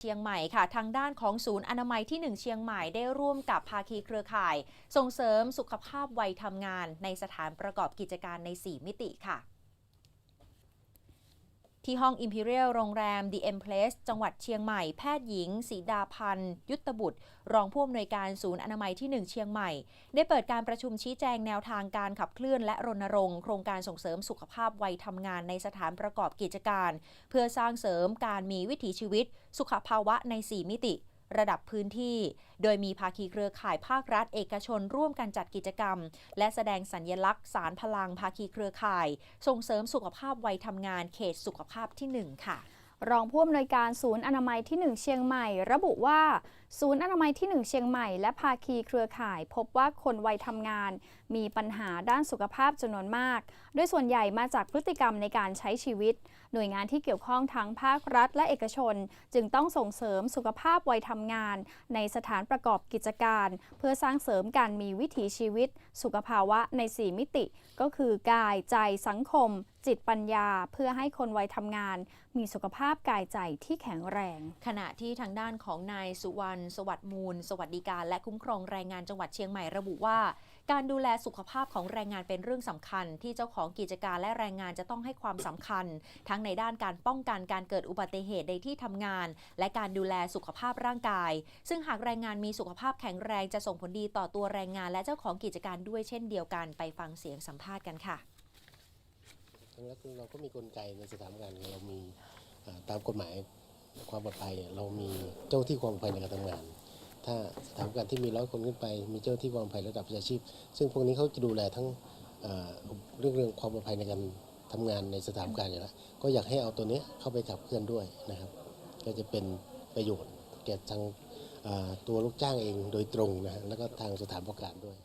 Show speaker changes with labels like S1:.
S1: เชียงใหม่ค่ะ ทางด้านของศูนย์อนามัยที่ 1 เชียงใหม่ได้ร่วมกับภาคีเครือข่าย ส่งเสริมสุขภาพวัยทำงานในสถานประกอบกิจการใน 4 มิติค่ะ ที่ห้อง Imperial โรงแรม The M Place จังหวัดเชียงใหม่ แพทย์หญิงศีดาพันธ์ ยุตธบุตร รองผู้อำนวยการศูนย์อนามัยที่ 1 เชียงใหม่ ได้เปิดการประชุมชี้แจงแนวทางการขับเคลื่อนและรณรงค์โครงการส่งเสริมสุขภาพวัยทำงานในสถานประกอบกิจการ เพื่อสร้างเสริมการมีวิถีชีวิต สุขภาวะใน 4 มิติ ระดับพื้นที่ โดยมีภาคีเครือข่ายภาครัฐเอกชนร่วมกันจัดกิจกรรม และแสดงสัญญลักษณ์สารพลังภาคีเครือข่าย ส่งเสริมสุขภาพวัยทำงานเขตสุขภาพที่ 1 ค่ะ
S2: รองผู้อำนวยการศูนย์อนามัยที่ 1 เชียงใหม่ ระบุว่า ศูนย์อนามัยที่ 1 เชียงใหม่และภาคีเครือข่าย พบว่าคนวัยทำงาน มีปัญหาด้านสุขภาพจำนวนมาก โดยส่วนใหญ่มาจากพฤติกรรมในการใช้ชีวิต หน่วยงานที่เกี่ยวข้องทั้งภาครัฐและเอกชน จึงต้องส่งเสริมสุขภาพวัยทำงาน ในสถานประกอบกิจการ เพื่อสร้างเสริมการมีวิถีชีวิต สุขภาวะใน 4 มิติ ก็คือกายใจสังคม จิตปัญญา เพื่อให้คนวัยทำงาน มีสุขภาพกายใจที่แข็งแรง
S1: ขณะที่ทางด้านของนายสุวรรณสวัสดิ์มูล สวัสดิการ และคุ้มครองแรงงานจังหวัดเชียงใหม่ระบุว่า การดูแลสุขภาพของแรงงานเป็นเรื่องสำคัญ ที่เจ้าของกิจการและแรงงานจะต้องให้ความสำคัญ ทั้งในด้านการป้องกันการเกิดอุบัติเหตุในที่ทำงาน และการดูแลสุขภาพร่างกาย ซึ่งหากแรงงานมีสุขภาพแข็งแรงจะส่งผลดีต่อตัวแรงงาน และเจ้าของกิจการด้วยเช่นเดียวกันไปฟังเสียงสัมภาษณ์กันค่ะ
S3: แล้วเราก็มีกลไกในสถานการณ์เรามีตามกฎหมายความปลอดภัยเรามีเจ้าที่ความปลอดภัยในการทำงาน ถ้าสถานการณ์ที่มีร้อยคนขึ้นไป มีเจ้าที่ความปลอดภัยระดับวิชาชีพ ซึ่งพวกนี้เขาจะดูแลทั้งเรื่องเรื่องความปลอดภัยในการทำงานในสถานการณ์อยู่แล้วก็อยากให้เอาตัวนี้เข้าไปขับเคลื่อนด้วยนะครับ ก็จะเป็นประโยชน์แก่ทางตัวลูกจ้างเองโดยตรงนะฮะแล้วก็ทางสถานประกอบการด้วย